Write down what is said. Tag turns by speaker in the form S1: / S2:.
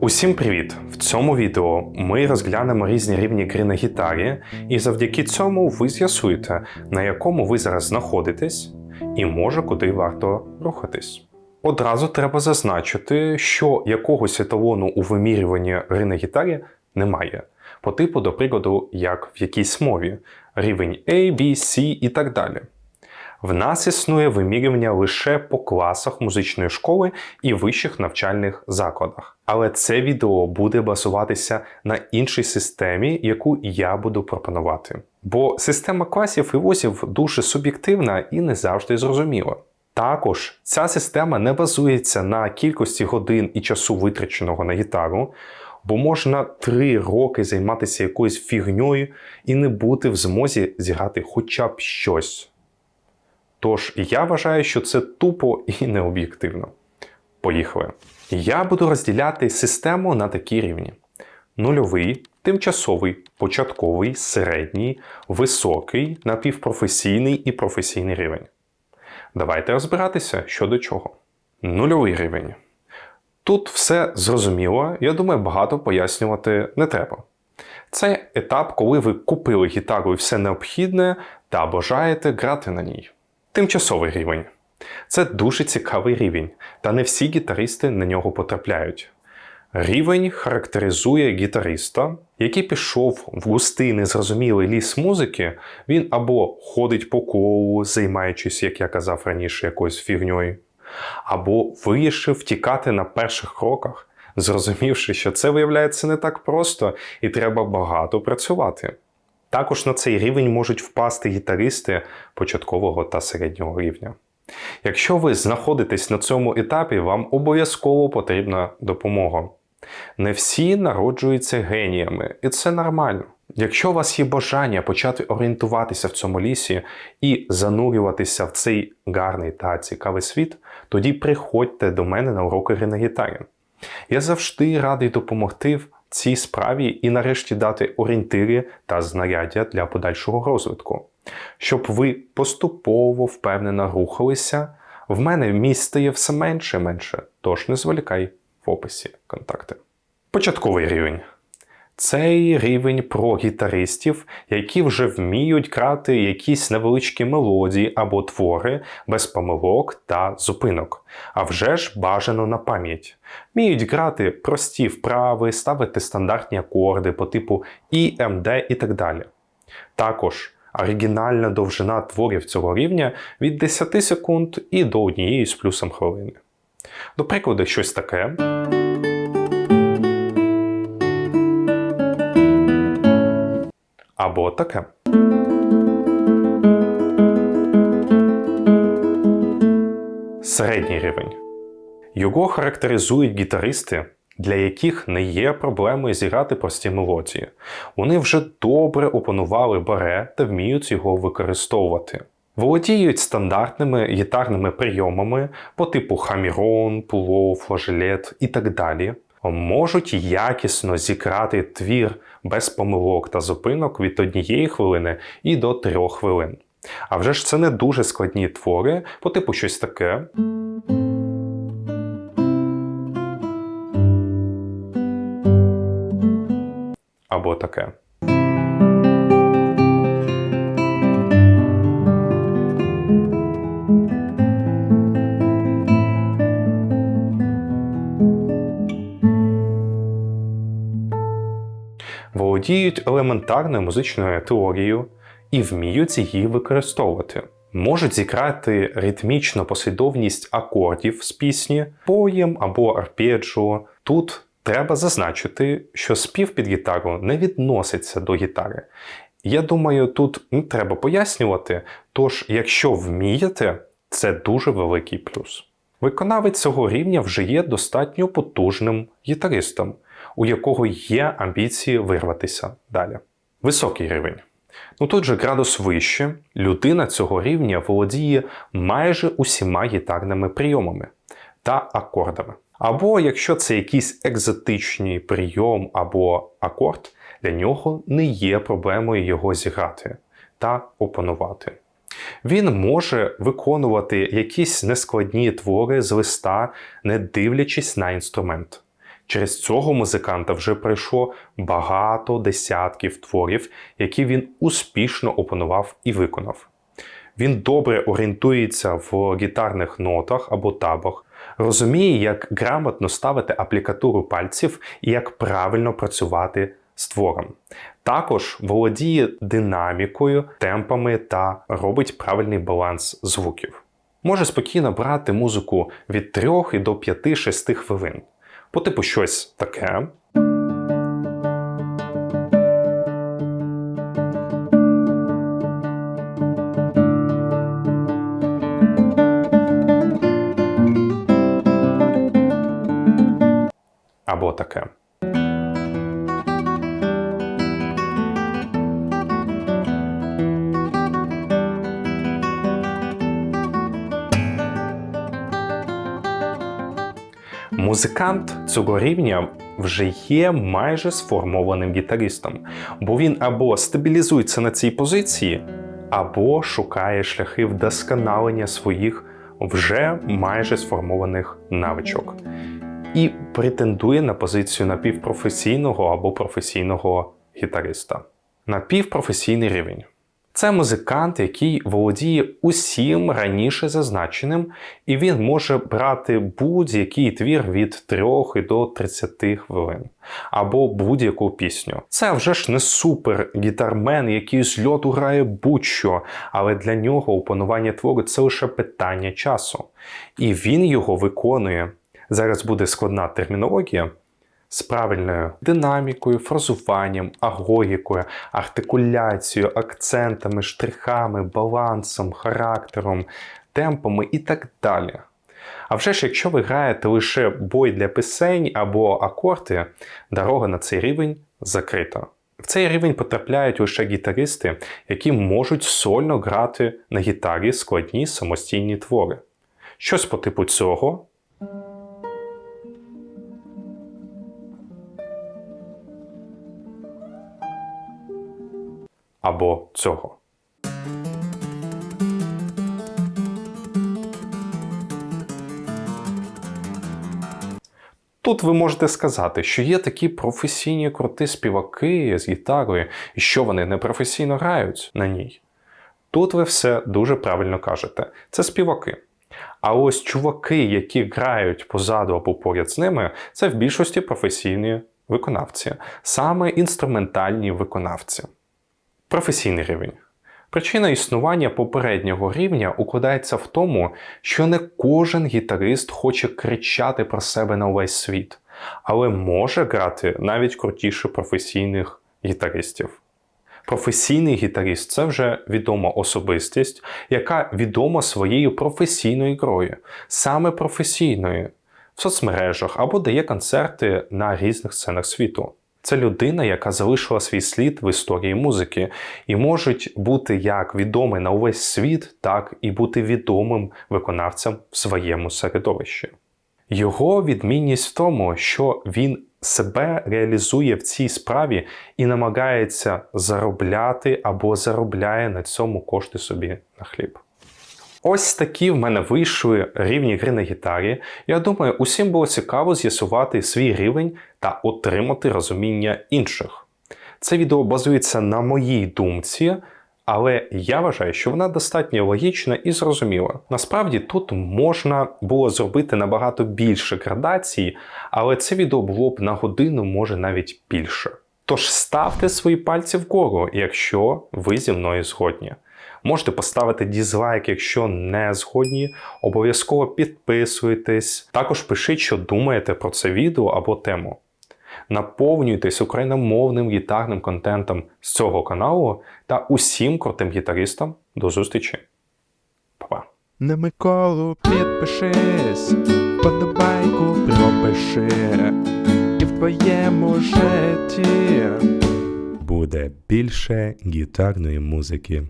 S1: Усім привіт! В цьому відео ми розглянемо різні рівні гри на гітарі, і завдяки цьому ви з'ясуєте, на якому ви зараз знаходитесь, і може куди варто рухатись. Одразу треба зазначити, що якогось еталону у вимірюванні гри на гітарі немає. По типу, до прикладу, як в якійсь мові, рівень A, B, C і так далі. В нас існує вимірювання лише по класах музичної школи і вищих навчальних закладах. Але це відео буде базуватися на іншій системі, яку я буду пропонувати. Бо система класів і вузів дуже суб'єктивна і не завжди зрозуміла. Також ця система не базується на кількості годин і часу витраченого на гітару, бо можна три роки займатися якоюсь фігньою і не бути в змозі зіграти хоча б щось. Тож я вважаю, що це тупо і необ'єктивно. Поїхали. Я буду розділяти систему на такі рівні: нульовий, тимчасовий, початковий, середній, високий, напівпрофесійний і професійний рівень. Давайте розбиратися що до чого. Нульовий рівень. Тут все зрозуміло, я думаю, багато пояснювати не треба. Це етап, коли ви купили гітару і все необхідне та бажаєте грати на ній. Тимчасовий рівень. Це дуже цікавий рівень, та не всі гітаристи на нього потрапляють. Рівень характеризує гітариста, який пішов в густий незрозумілий ліс музики, він або ходить по колу, займаючись, як я казав раніше, якоюсь фігньою, або вирішив втікати на перших кроках, зрозумівши, що це виявляється не так просто і треба багато працювати. Також на цей рівень можуть впасти гітаристи початкового та середнього рівня. Якщо ви знаходитесь на цьому етапі, вам обов'язково потрібна допомога. Не всі народжуються геніями, і це нормально. Якщо у вас є бажання почати орієнтуватися в цьому лісі і занурюватися в цей гарний та цікавий світ, тоді приходьте до мене на уроки на гітарі. Я завжди радий допомогти цій справі і нарешті дати орієнтири та знаряддя для подальшого розвитку. Щоб ви поступово впевнено рухалися, в мене місць стає все менше і менше, тож не зволікай в описі контакти. Початковий рівень. Цей рівень про гітаристів, які вже вміють грати якісь невеличкі мелодії або твори без помилок та зупинок, а вже ж бажано на пам'ять. Вміють грати прості вправи, ставити стандартні акорди по типу І, МД і так далі. Також оригінальна довжина творів цього рівня від 10 секунд і до однієї з плюсом хвилини. До прикладу, щось таке. Або таке. Середній рівень. Його характеризують гітаристи, для яких не є проблемою зіграти прості мелодії. Вони вже добре опанували баре та вміють його використовувати. Володіють стандартними гітарними прийомами по типу хамірон, пуло, флажелет і так далі. Можуть якісно зіграти твір без помилок та зупинок від однієї хвилини і до трьох хвилин. А вже ж це не дуже складні твори, по типу щось таке. Або таке. Володіють елементарною музичною теорією і вміють її використовувати. Можуть зіграти ритмічну послідовність акордів з пісні, поєм або арпеджіо. Тут треба зазначити, що спів під гітару не відноситься до гітари. Я думаю, тут не треба пояснювати, тож, якщо вмієте, це дуже великий плюс. Виконавець цього рівня вже є достатньо потужним гітаристом, у якого є амбіції вирватися далі. Високий рівень. Ну тут же градус вище, людина цього рівня володіє майже усіма гітарними прийомами та акордами. Або якщо це якийсь екзотичний прийом або акорд, для нього не є проблемою його зіграти та опанувати. Він може виконувати якісь нескладні твори з листа, не дивлячись на інструмент. Через цього музиканта вже пройшло багато десятків творів, які він успішно опанував і виконав. Він добре орієнтується в гітарних нотах або табах, розуміє, як грамотно ставити аплікатуру пальців і як правильно працювати з твором. Також володіє динамікою, темпами та робить правильний баланс звуків. Може спокійно брати музику від 3 і до 5-6 хвилин. По типу щось таке. Або таке. Музикант цього рівня вже є майже сформованим гітаристом, бо він або стабілізується на цій позиції, або шукає шляхи вдосконалення своїх вже майже сформованих навичок і претендує на позицію напівпрофесійного або професійного гітариста. Напівпрофесійний рівень. Це музикант, який володіє усім раніше зазначеним, і він може брати будь-який твір від 3 до 30 хвилин, або будь-яку пісню. Це вже ж не супер гітармен, який з льоту грає будь-що, але для нього опанування твору це лише питання часу. І він його виконує. Зараз буде складна термінологія з правильною динамікою, фразуванням, агогікою, артикуляцією, акцентами, штрихами, балансом, характером, темпами і так далі. А вже ж, якщо ви граєте лише бой для пісень або акорди, дорога на цей рівень закрита. В цей рівень потрапляють лише гітаристи, які можуть сольно грати на гітарі складні самостійні твори. Щось по типу цього. Або цього. Тут ви можете сказати, що є такі професійні круті співаки з гітарою, і що вони не професійно грають на ній. Тут ви все дуже правильно кажете. Це співаки. А ось чуваки, які грають позаду або поряд з ними, це в більшості професійні виконавці, саме інструментальні виконавці. Професійний рівень. Причина існування попереднього рівня укладається в тому, що не кожен гітарист хоче кричати про себе на увесь світ, але може грати навіть крутіше професійних гітаристів. Професійний гітарист це вже відома особистість, яка відома своєю професійною грою, саме професійною, в соцмережах або дає концерти на різних сценах світу. Це людина, яка залишила свій слід в історії музики, і може бути як відомий на увесь світ, так і бути відомим виконавцем в своєму середовищі. Його відмінність в тому, що він себе реалізує в цій справі і намагається заробляти або заробляє на цьому кошти собі на хліб. Ось такі в мене вийшли рівні гри на гітарі. Я думаю, усім було цікаво з'ясувати свій рівень та отримати розуміння інших. Це відео базується на моїй думці, але я вважаю, що вона достатньо логічна і зрозуміла. Насправді тут можна було зробити набагато більше градацій, але це відео було б на годину, може навіть більше. Тож ставте свої пальці вгору, якщо ви зі мною згодні. Можете поставити дізлайк, якщо не згодні. Обов'язково підписуйтесь. Також пишіть, що думаєте про це відео або тему. Наповнюйтесь україномовним гітарним контентом з цього каналу та усім крутим гітаристам. До зустрічі. Па-па.
S2: На Миколу підпишись, подобайку пропиши, і в твоєму житті буде більше гітарної музики.